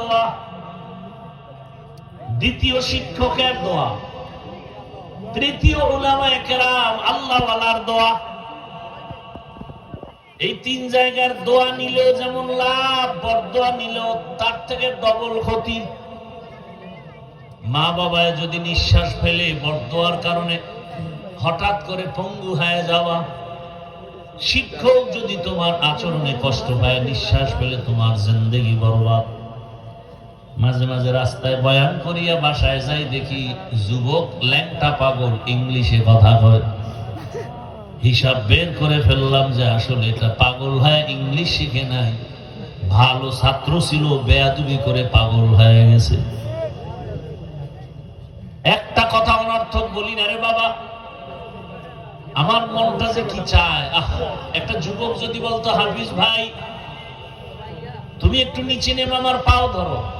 দোয়া। দ্বিতীয় শিক্ষকের দোয়া। তৃতীয় উলামা একরাম আল্লাহওয়ালার দোয়া। এই তিন জায়গার দোয়া নিলেও যেমন লাভ বরদোয়া নিলেও তার থেকে ডবল ক্ষতি। মা বাবায় যদি নিঃশ্বাস ফেলে বরদোয়ার কারণে হঠাৎ করে পঙ্গু হয়ে যাওয়া, শিক্ষক যদি তোমার আচরণে কষ্ট পায়, নিঃশ্বাস ফেলে তোমার জিন্দেগি বরবাদ। মাঝে মাঝে রাস্তায় বয়ান করিয়া বাসায় যাই দেখি যুবক ল্যাংটা পাগল ইংলিশে কথা কয়। হিসাব বের করে ফেললাম যে আসলে এটা পাগল হয়ে ইংলিশ শিখে নাই। ভালো ছাত্র ছিল, বেয়াদুবি করে পাগল হয়ে গেছে। একটা কথা অনর্থক বলি না রে বাবা। আমার মনটা যে কি চায়? আহ, একটা যুবক যদি বলতো, হাফিজ ভাই, তুমি একটু নিচে নেমে আমার পাও ধরো।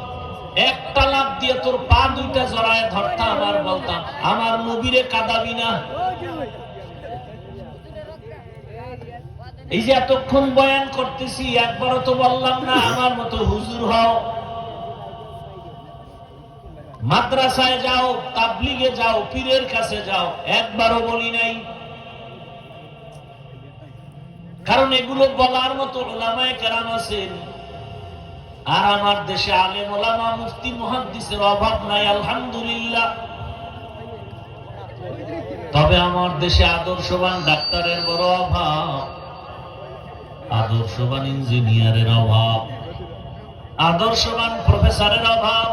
একটা লাভ দিয়ে তোর পা দুইটা জড়ায় ধরতা আমার বলতাম আমার নবীরে কাদাবি না। এই যে এতক্ষণ বয়ান করতেছি, একবারও তো বললাম না, আমার মতো হুজুর হও। মাদ্রাসায় যাও, তাবলিগে যাও, পীরের কাছে যাও, একবারও বলি নাই। কারণ এগুলো বলার মতো ওলামায় কেরাম আছেন। আর আমার দেশে আলেম ওলামা মুফতি মুহাদ্দিসের অভাব নাই, আলহামদুলিল্লাহ। তবে আমার দেশে আদর্শবান ডাক্তারের বড় অভাব, আদর্শবান ইঞ্জিনিয়ারের অভাব, আদর্শবান প্রফেসরের অভাব,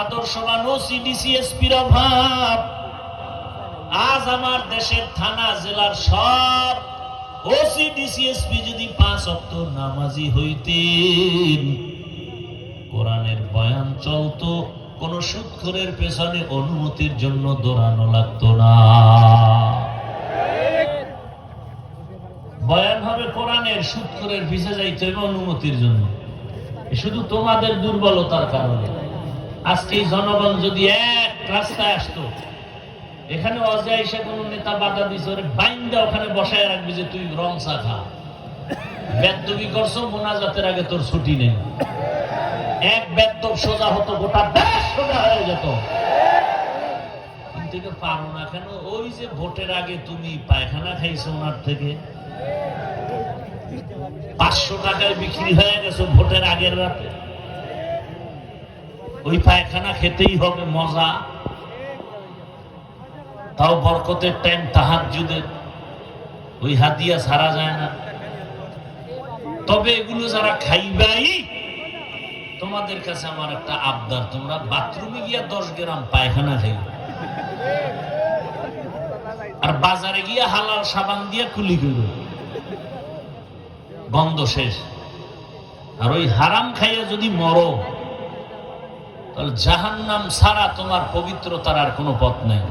আদর্শবান ওসিডিসিএসপির অভাব। আজ আমার দেশের থানা, জেলার সব যদি পাঁচ নামাজি কোরআনের বয়ান চলতো, কোন সুৎখরের পেছনে অনুমতির জন্য দৌড়ানো লাগতো না। বয়ান হবে কোরআনের সুৎখরের পিছে যাইতে হবে অনুমতির জন্য। শুধু তোমাদের দুর্বলতার কারণে। আজকে জনগণ যদি এক রাস্তায় আসতো এখানে এসে কোন নেতা বাধা দিছে বাইন্দা ওখানে বসায় রাখবি যে তুই রং চা খা বেদবি করছ, মোনাজাতের আগে তোর ছুটি নেই। এক বেদব সোজা হতো, গোটা দেশ সোজা হয়ে যেত। পারো না কেন? ওই যে ভোটের আগে তুমি পায়খানা খাইছো ওনার থেকে। পাঁচশো টাকায় বিক্রি হয়ে গেছো ভোটের আগের রাতে। ওই পায়খানা খেতেই হবে, মজা। তাও বরকতের টাইম তাহার যুদের ওই হাতিয়া ছাড়া যায় না। তবে এগুলো যারা খাইবাই, তোমাদের কাছে আমার একটা আবদার, তোমরা বাথরুমে গিয়া দশ গ্রাম পায়খানা খাইবে আর বাজারে গিয়া হালাল সাবান দিয়া কুলি করবে বন্ধ শেষ। আর ওই হারাম খাইয়া যদি মরো, তাহলে জাহান নাম ছাড়া তোমার পবিত্রতার আর কোনো পথ নেই।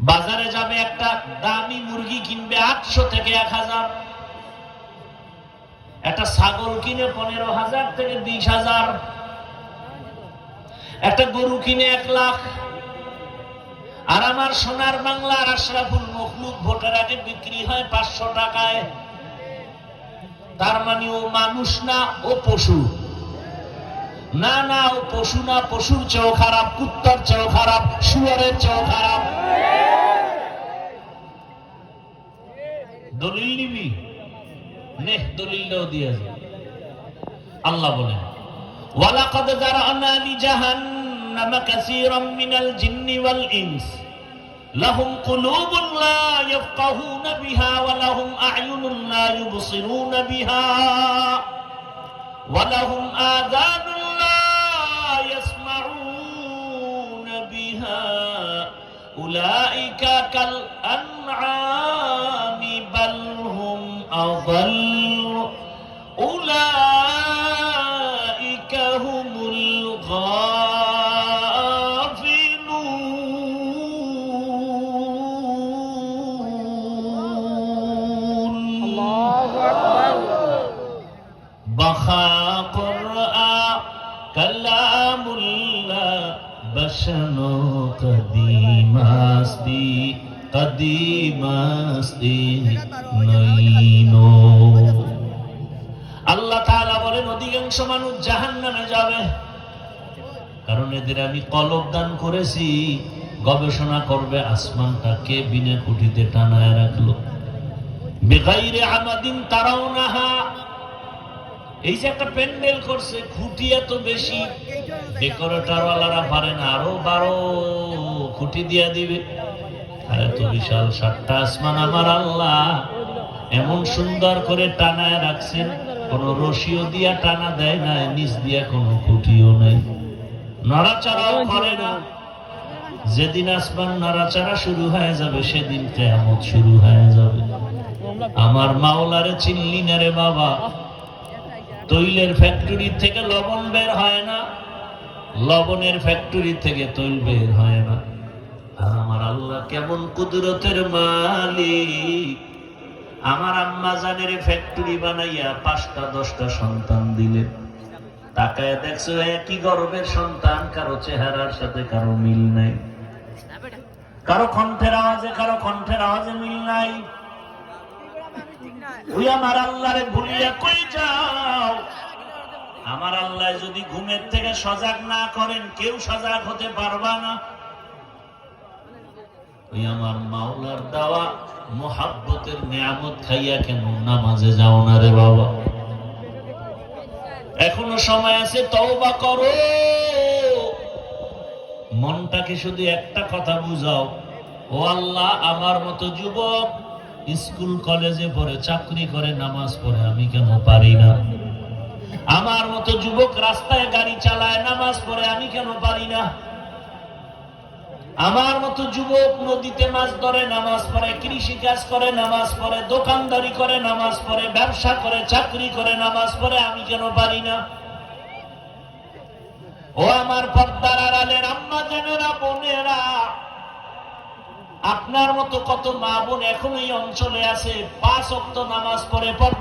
বাজারে যাবে একটা দামি মুরগি কিনবে আটশো থেকে এক হাজার। একটা ছাগল কিনে পনেরো হাজার থেকে বিশ হাজার। একটা গরু কিনে এক লাখ। আর আমার সোনার বাংলার আশরাফুল মখলুক ভোটের আগে বিক্রি হয় পাঁচশো টাকায়। তার মানে ও মানুষ না, ও পশু। না না, ও পশু না, পশুর চেয়েও খারাপ, কুত্তার চেয়েও খারাপ, শুয়ারের চেয়েও খারাপ। দলিল নিবি? নেহ দিয়ে আল্লাহ বলেন, ওয়ালাকাদ যারানা লিজাহান্নাম কাসীরাম মিনাল জিন্নি ওয়াল ইনস। লাহুম কুলুবুন লা ইয়াফকাহুনা বিহা ওয়া লাহুম আ'য়ুনুন লা ইউবসিরুনা বিহা। ওয়া লাহুম আযানুন أولئك كالأنعام بل هم أضل. أولئك هم الغافلون. الله أكبر. بخا قرآن كلام الله بشنون কদিমাস্তি কদিমাস্তি নইনো আল্লাহ তাআলা বলেন, অধিকাংশ মানুষ জাহান্নামে যাবে। কারণ এদের আমি কলব দান করেছি, গবেষণা করবে, আসমানটা কে বিনে কুঠিতে টানায় রাখল। বেকাইরে আমাদিন তারাও নাহা এই যে একটা প্যান্ডেল করছে খুঁটি এত বেশি। ডেকোরেটর ওয়ালারা পারে না, আরও বারো খুঁটি দিয়া দিবে। আর এত বিশাল সাতটা আসমান আমার আল্লাহ। এমন সুন্দর করে টানায় রাখছেন, কোন রশিও দিয়া টানা দেয় না নিচ দিয়া কোনো খুঁটিও নাই। নড়াচড়াও করে না। যেদিন আসমান নড়াচড়া শুরু হয়ে যাবে, সেদিন কেয়ামত শুরু হয়ে যাবে। আমার মাওলারে চিনলি না রে বাবা। তৈলের ফ্যাক্টরি থেকে লবণ বের হয় না। লবণের ফ্যাক্টরি থেকে তৈল বের হয় না। আর আমার আল্লাহ কেমন কুদরতের মালিক। আমার আম্মা জানের ফ্যাক্টরি বানাইয়া পাঁচটা দশটা সন্তান দিলেন তাকায় দেখছ একই গর্বের সন্তান কারও চেহারার সাথে কারও মিল নাই। কারও কণ্ঠের আওয়াজে কারও কণ্ঠের আওয়াজে মিল নাই। আমার আল্লাহরে ভুলিয়া কই যাও? আমার আল্লাহ যদি ঘুমের থেকে সজাগ না করেন, কেউ সজাগ হতে পারবা না। ওই আমার মাওলার দেওয়া, মোহাব্বতের নিয়ামত খাইয়া কেন নামাজে যাও না রে বাবা? এখনও সময় আছে, তওবা করো। মনটাকে শুধু একটা কথা বুঝাও। ও আল্লাহ, আমার মতো যুবক স্কুল, কলেজে পড়ে, চাকরি করে, নামাজ পড়ে, আমি কেন পারি না? আমার মতো যুবক রাস্তায় গাড়ি চালায়, নামাজ পড়ে, আমি কেন পারি না? আমার মতো যুবক নদীতে মাছ ধরে, নামাজ পড়ে কৃষি কাজ করে, নামাজ পড়ে, দোকানদারি করে, নামাজ পড়ে, ব্যবসা করে, চাকরি করে, নামাজ পড়ে, আমি কেন পারি না? ও আমার পর্দার আড়ালের আম্মা জানেরা, বোনেরা আপনার মতো কত মা বোন এখন এই অঞ্চলে আছে? পাঁচ অক্ত নামাজ পড়ে পর্দা